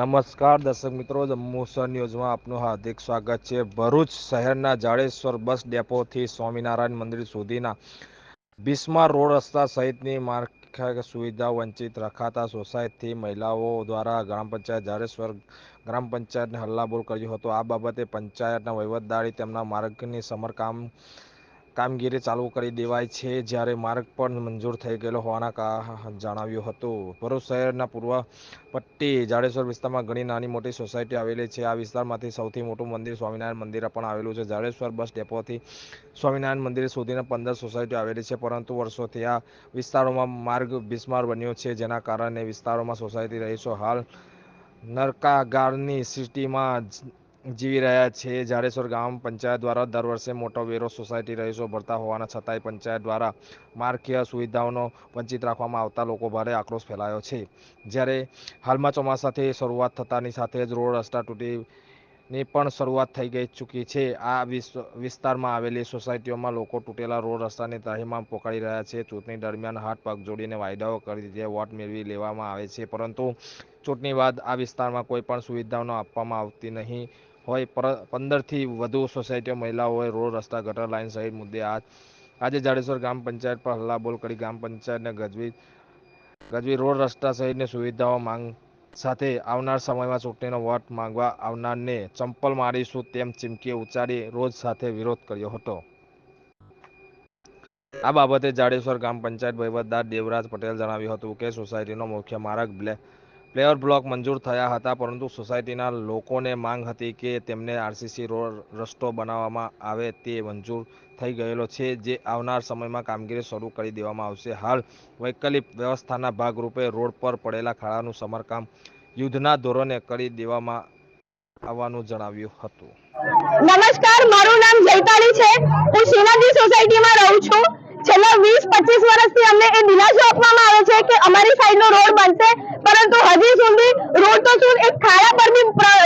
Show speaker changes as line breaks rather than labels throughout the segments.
નમસ્કાર દર્શક મિત્રો જમ્મુસર ન્યૂઝમાં આપનું હાર્દિક સ્વાગત છે. ભરૂચ શહેરના જાડેશ્વર બસ ડેપોથી સ્વામિનારાયણ મંદિર સુધીના બિસ્મા રોડ રસ્તા સહિતની માળખાકીય સુવિધા વંચિત રખાતા સોસાયટી મહિલાઓ દ્વારા ગ્રામ પંચાયત જાડેશ્વર ગ્રામ પંચાયતને હલ્લાબોલ કર્યો હતો. આ બાબતે પંચાયતના વહીવટદારી તેમના માર્ગની સમરકામ કામગીરી ચાલુ કરી દેવાય છે. જ્યારે માર્ગ પણ મંજૂર થઈ ગયેલો હોવાના જણાવ્યું હતું. ભરૂચ શહેરના પૂર્વ પટ્ટી જાડેશ્વર વિસ્તારમાં ઘણી નાની મોટી સોસાયટી આવેલી છે. આ વિસ્તારમાંથી સૌથી મોટું મંદિર સ્વામિનારાયણ મંદિર પણ આવેલું છે. જાડેશ્વર બસ ડેપોથી સ્વામિનારાયણ મંદિર સુધીના પંદર સોસાયટીઓ આવેલી છે. પરંતુ વર્ષોથી આ વિસ્તારોમાં માર્ગ બિસ્માર બન્યો છે, જેના કારણે વિસ્તારોમાં સોસાયટી રહીશો હાલ નરકાગારની જ- જીવી રહ્યા છે જાડેશ્વર ગામ પંચાયત દ્વારા દર વર્ષે મોટો વેરો સોસાયટી રહીશો ભરતા હોવાના છતાંય પંચાયત દ્વારા માર્ગીય સુવિધાઓનો વંચિત રાખવામાં આવતા લોકો ભારે આક્રોશ ફેલાયો છે. જ્યારે હાલમાં ચોમાસાથી શરૂઆત થતાની સાથે જ રોડ રસ્તા તૂટીની પણ શરૂઆત થઈ ગઈ ચૂકી છે. આ વિસ- વિસ્તારમાં આવેલી સોસાયટીઓમાં લોકો તૂટેલા રોડ રસ્તાની ત્રાહીમામ પોકાળી રહ્યા છે. ચૂંટણી દરમિયાન હાથ, પગ જોડીને વાયદાઓ કરી દીધે વોટ મેળવી લેવામાં આવે છે. પરંતુ ચૂંટણી બાદ આ વિસ્તારમાં કોઈ પણ સુવિધાઓ આપવામાં આવતી નહીં. હોય પંદરથી વધુ સોસાયટીઓ મહિલાઓએ રોડ, રસ્તા, ગટર, લાઇન સહિત મુદ્દે આજ આજે જાડેશ્વર ગ્રામ પંચાયત પર હલ્લાબોલ કરી ગ્રામ પંચાયતને ગજવી ગજવી રોડ, રસ્તા સહિતની સુવિધાઓ માંગ સાથે આવનાર સમયમાં ચૂંટણીનો વોટ માંગવા આવનારને ચંપલ મારીશું તેમ ચીમકી ઉચ્ચારી રોજ સાથે વિરોધ કર્યો હતો. આ બાબતે જાડેશ્વર ગ્રામ પંચાયત વહીવટદાર દેવરાજ પટેલ જણાવ્યું હતું કે સોસાયટીનો મુખ્ય માર્ગ બ્લે પ્લેયર બ્લોક મંજૂર થયા હતા, પરંતુ સોસાયટીના લોકોને માંગ હતી કે તેમને આરસીસી રોડ રસ્તો બનાવવામાં આવે તે મંજૂર થઈ ગયેલો છે, જે આવનાર સમયમાં કામગીરી શરૂ કરી દેવામાં આવશે. હાલ વૈકલ્પિક વ્યવસ્થાના ભાગરૂપે રોડ પર પડેલા ખાડાનું સમારકામ યુદ્ધના ધોરણે કરી દેવામાં આવવાનું જણાવ્યું હતું.
નમસ્કાર, મારું નામ જયતાલી છે. હું સોસાયટીમાં રહું છું. છેલ્લા અમને એ દિલાસો આપવામાં આવે છે કે અમારી સાઈડનો રોડ બનશે, પરંતુ હજી સુધી રોડ તો શું એક ખાડા પર,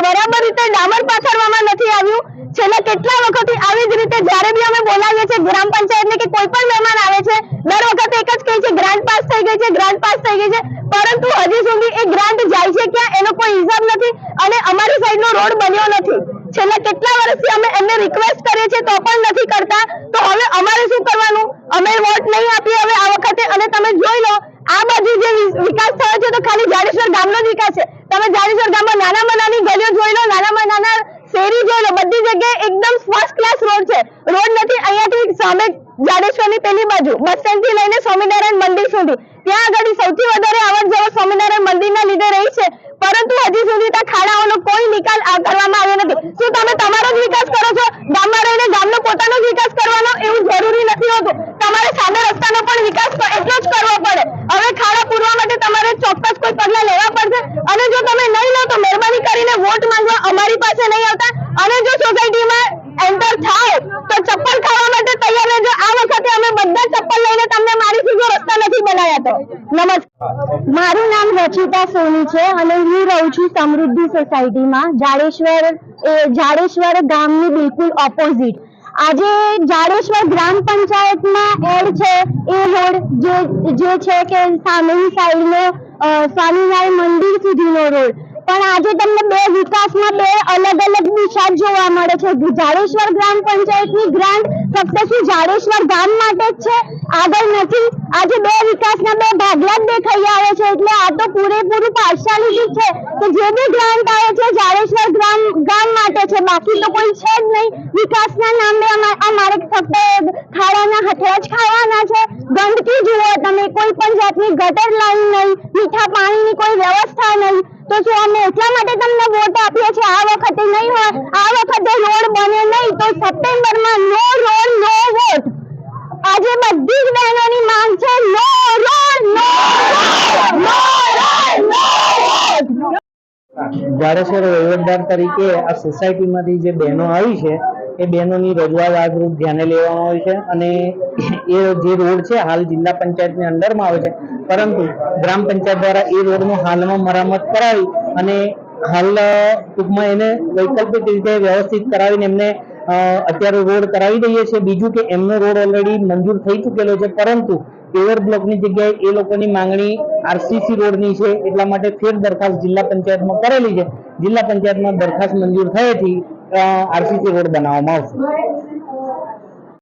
બરાબર રીતે ડામર પાથરવામાં નથી આવ્યું. છેલ્લા કેટલા વખતથી આવી જ રીતે જ્યારે બી અમે બોલાવીએ છીએ ગ્રામ પંચાયતને કે કોઈ પણ મહેમાન આવે છે, દર વખતે એક જ કહે છે ગ્રાન્ટ પાસ થઈ ગઈ છે ગ્રાન્ટ પાસ થઈ ગઈ છે. પરંતુ હજી સુધી એ ગ્રાન્ટ જાય છે ક્યાં, એનો કોઈ હિસાબ નથી અને અમારી સાઈડનો રોડ બન્યો નથી. છેલ્લા કેટલા વર્ષથી અમે એમને રિક્વેસ્ટ કરીએ છીએ તો પણ નથી કરતા. તો હવે અમારે શું કરવાનું? અમે વોટ નહીં આપીએ હવે આ વખતે અને તમે જોઈ લો આ બાજુ જે વિ- વિકાસ થયો છે તો ખાલી જાડેશ્વર ગામનો જ વિકાસ છે તમે જાડેશ્વર ગામમાં નાનામાં નાની ગલીઓ જોઈ લો નાનામાં નાના શેરી જોઈ લો બધી જગ્યાએ એકદમ ફર્સ્ટ ક્લાસ રોડ છે રોડ નથી અહીંયાથી સામે જાડેશ્વરની પેલી બાજુ. બસ સ્ટેન્ડથી લઈને સ્વામિનારાયણ મંદિર સુધી. ત્યાં આગળ સૌથી વધારે આવક જાવક સ્વામિનારાયણ મંદિરના લીધે રહી છે. પરંતુ હજી સુધી ત્યાં ખાડાઓનો કોઈ નિકાલ કરવામાં આવ્યો નથી. શું તમે તમારો જ વિકાસ કરો છો ગામમાં રહીને ગામનો પોતાનો જ વિકાસ કરવાનો એવું જરૂરી નથી હોતું તમારે સામે રસ્તાનો પણ વિકાસ ક- એટલો જ કરવો પડે હવે ખાડા પૂરવા માટે તમારે ચોક્કસ કોઈ પગલા લેવા પડશે અને જો તમે નહીં લો તો મહેરબાની કરીને વોટ માંગવા અમારી પાસે નહીં આવતા. અને જો સોસાયટીમાં એન્ટર થાય તો ચપ્પલ ખાવા માટે તૈયાર રહેજો. આ વખતે અમે બધા ચપ્પલ લઈને તમને મારીશું જો રસ્તા નથી બનાવ્યા તો નમસ્કાર. મારું નામ રચિતા સોની છે અને હું રહું છું સમૃદ્ધિ સોસાયટીમાં. જાડેશ્વર, એ જાડેશ્વર ગામની બિલકુલ ઓપોઝિટ આજે જાડેશ્વર ગ્રામ પંચાયતમાં એડ છે. એ રોડ જે જે છે કે સામેની સાઈડનો સ્વામિનારાયણ મંદિર સુધીનો રોડ. પણ આજે તમને બે વિકાસમાં બે અલગ અલગ દિશા જોવા મળે છે. જાડેશ્વર ગ્રામ પંચાયતની ગ્રાન્ટ ફક્ત શું જાડેશ્વર ગામ માટે જ છે? આગળ નથી. આજે બે વિકાસના બે ભાગલા જ દેખાઈ આવે છે. એટલે આ તો પૂરેપૂરું પાર્શિયાલિટી છે. કે જે બી ગ્રાન્ટ આવે છે, જાડેશ્વર ગ્રામ, ગામ માટે છે. બાકી તો કોઈ છે જ નહીં. વિકાસના નામે અમારે ફક્ત ખાડાના હથિયાર જ ખાવાના છે. ગંદકી જુઓ તમે. કોઈ પણ જાતની ગટર લાઈન નહીં. મીઠા નહીં તો શું અમે એટલા માટે તમને વોટ આપ્યો છે આ વખતે નહીં હોય, આ વખતે રોડ બને નહીં, તો સપ્ટેમ્બરમાં નો રોડ, નો વોટ આજે બધી જ બહેનોની માંગ છે, no road, no no road, no vote
Jadeshwar વહીવટદાર તરીકે આ સોસાયટીમાંથી જે બહેનો આવી છે એ બહેનોની રજૂઆત આજરોજ ધ્યાને લેવામાં આવી છે અને એ જે રોડ છે હાલ જિલ્લા પંચાયતની અંડરમાં આવે છે. પરંતુ ગ્રામ પંચાયત દ્વારા એ રોડનું હાલમાં મરામત કરાવી અને હાલ ટૂંકમાં એને વૈકલ્પિક રીતે વ્યવસ્થિત કરાવીને એમને અત્યારે રોડ કરાવી દઈએ છીએ. બીજું કે એમનો રોડ ઓલરેડી મંજૂર થઈ ચૂકેલો છે. પરંતુ પેવર બ્લોકની જગ્યાએ એ લોકોની માંગણી આરસીસી રોડની છે એટલા માટે ફેર દરખાસ્ત જિલ્લા પંચાયતમાં કરેલી છે. જિલ્લા પંચાયતમાં દરખાસ્ત મંજૂર થયેથી આરસીસી રોડ બનાવવામાં આવશે.